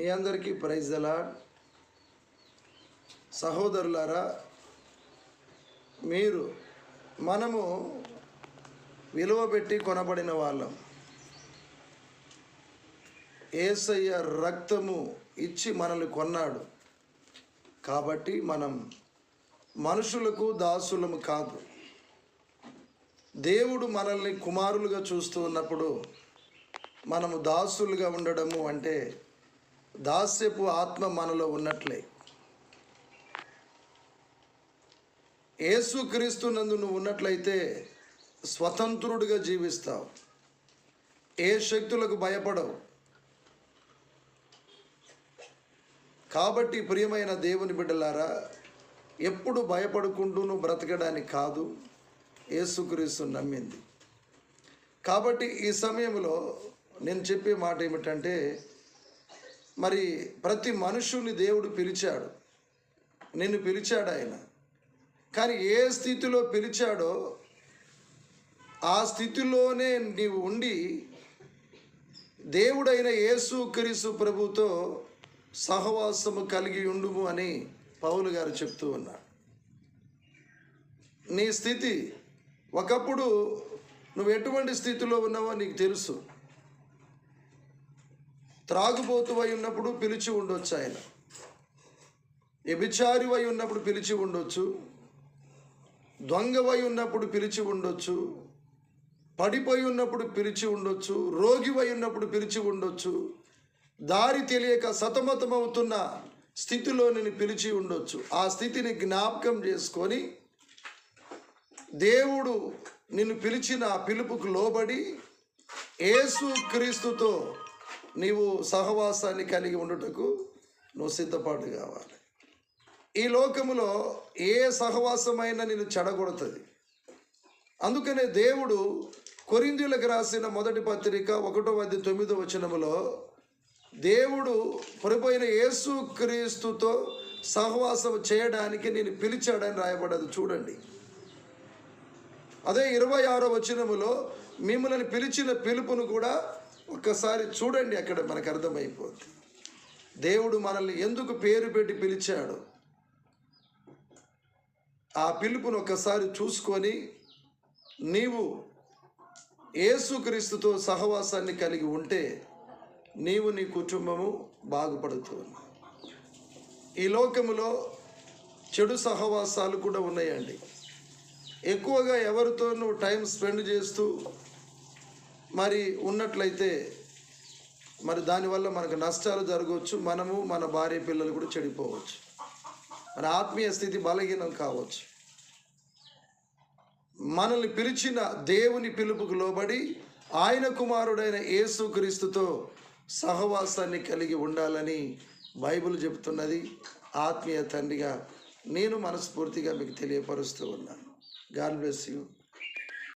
మీ అందరికీ ప్రైజ్ ఎలా సహోదరులారా మీరు మనము విలువ పెట్టి కొనబడిన వాళ్ళం. ఏసయ్య రక్తము ఇచ్చి మనల్ని కొన్నాడు. కాబట్టి మనం మనుషులకు దాసులము కాదు. దేవుడు మనల్ని కుమారులుగా చూస్తూ ఉన్నప్పుడు మనము దాసులుగా ఉండడము అంటే దాస్యపు ఆత్మ మనలో ఉన్నట్లే. యేసుక్రీస్తు నందు నువ్వు ఉన్నట్లయితే స్వతంత్రుడిగా జీవిస్తావు. ఏ శక్తులకు భయపడవు. కాబట్టి ప్రియమైన దేవుని బిడ్డలారా ఎప్పుడు భయపడుకుంటూ నువ్వు బ్రతకడానికి కాదు యేసుక్రీస్తు నమ్మింది. కాబట్టి ఈ సమయంలో నేను చెప్పే మాట ఏమిటంటే మరి ప్రతి మనుషుని దేవుడు పిలిచాడు. నిన్ను పిలిచాడు ఆయన. కానీ ఏ స్థితిలో పిలిచాడో ఆ స్థితిలోనే నీవు ఉండి దేవుడైన యేసు క్రీసు ప్రభుతో సహవాసము కలిగి ఉండుము అని పౌలు గారు చెప్తూ ఉన్నాడు నీ స్థితి ఒకప్పుడు నువ్వు ఎటువంటి స్థితిలో ఉన్నావో నీకు తెలుసు. త్రాగుబోతువై ఉన్నప్పుడు పిలిచి ఉండొచ్చు ఆయన. వ్యభిచారివై ఉన్నప్పుడు పిలిచి ఉండొచ్చు. దొంగవై ఉన్నప్పుడు పిలిచి ఉండొచ్చు. పడిపోయి ఉన్నప్పుడు పిలిచి ఉండొచ్చు. రోగివై ఉన్నప్పుడు పిలిచి ఉండొచ్చు. దారి తెలియక సతమతమవుతున్న స్థితిలో నేను పిలిచి ఉండొచ్చు. ఆ స్థితిని జ్ఞాపకం చేసుకొని దేవుడు నిన్ను పిలిచిన పిలుపుకు లోబడి ఏసు క్రీస్తుతో నీవు సహవాసాన్ని కలిగి ఉండుటకు నువ్వు సిద్ధపాటు కావాలి. ఈ లోకములో ఏ సహవాసమైనా నేను చెడగొడుతుంది. అందుకనే దేవుడు కొరిందులకు రాసిన మొదటి పత్రిక ఒకటో వద్ద తొమ్మిదో వచనములో దేవుడు పడిపోయిన యేసు క్రీస్తుతో సహవాసం చేయడానికి నేను పిలిచాడని రాయబడదు. చూడండి. అదే ఇరవై ఆరో వచనములో మిమ్మల్ని పిలిచిన పిలుపును కూడా ఒక్కసారి చూడండి అక్కడ మనకు అర్థమైపోద్ది. దేవుడు మనల్ని ఎందుకు పేరు పెట్టి పిలిచాడు? ఆ పిలుపును ఒకసారి చూసుకొని నీవు ఏసుక్రీస్తుతో సహవాసాన్ని కలిగి ఉంటే నీవు నీ కుటుంబము బాగుపడుతుంది. ఈ లోకములో చెడు సహవాసాలు కూడా ఉన్నాయండి. ఎక్కువగా ఎవరితో నువ్వు టైం స్పెండ్ చేస్తూ మరి ఉన్నట్లయితే మరి దానివల్ల మనకు నష్టాలు జరగవచ్చు మనము మన భార్య పిల్లలు కూడా చెడిపోవచ్చు. మన ఆత్మీయ స్థితి బలహీనం కావచ్చు. మనల్ని పిలిచిన దేవుని పిలుపుకు లోబడి ఆయన కుమారుడైన యేసుక్రీస్తుతో సహవాసాన్ని కలిగి ఉండాలని బైబిల్ చెబుతున్నది ఆత్మీయ తండ్రిగా నేను మనస్ఫూర్తిగా మీకు తెలియపరుస్తూ ఉన్నాను. God bless you.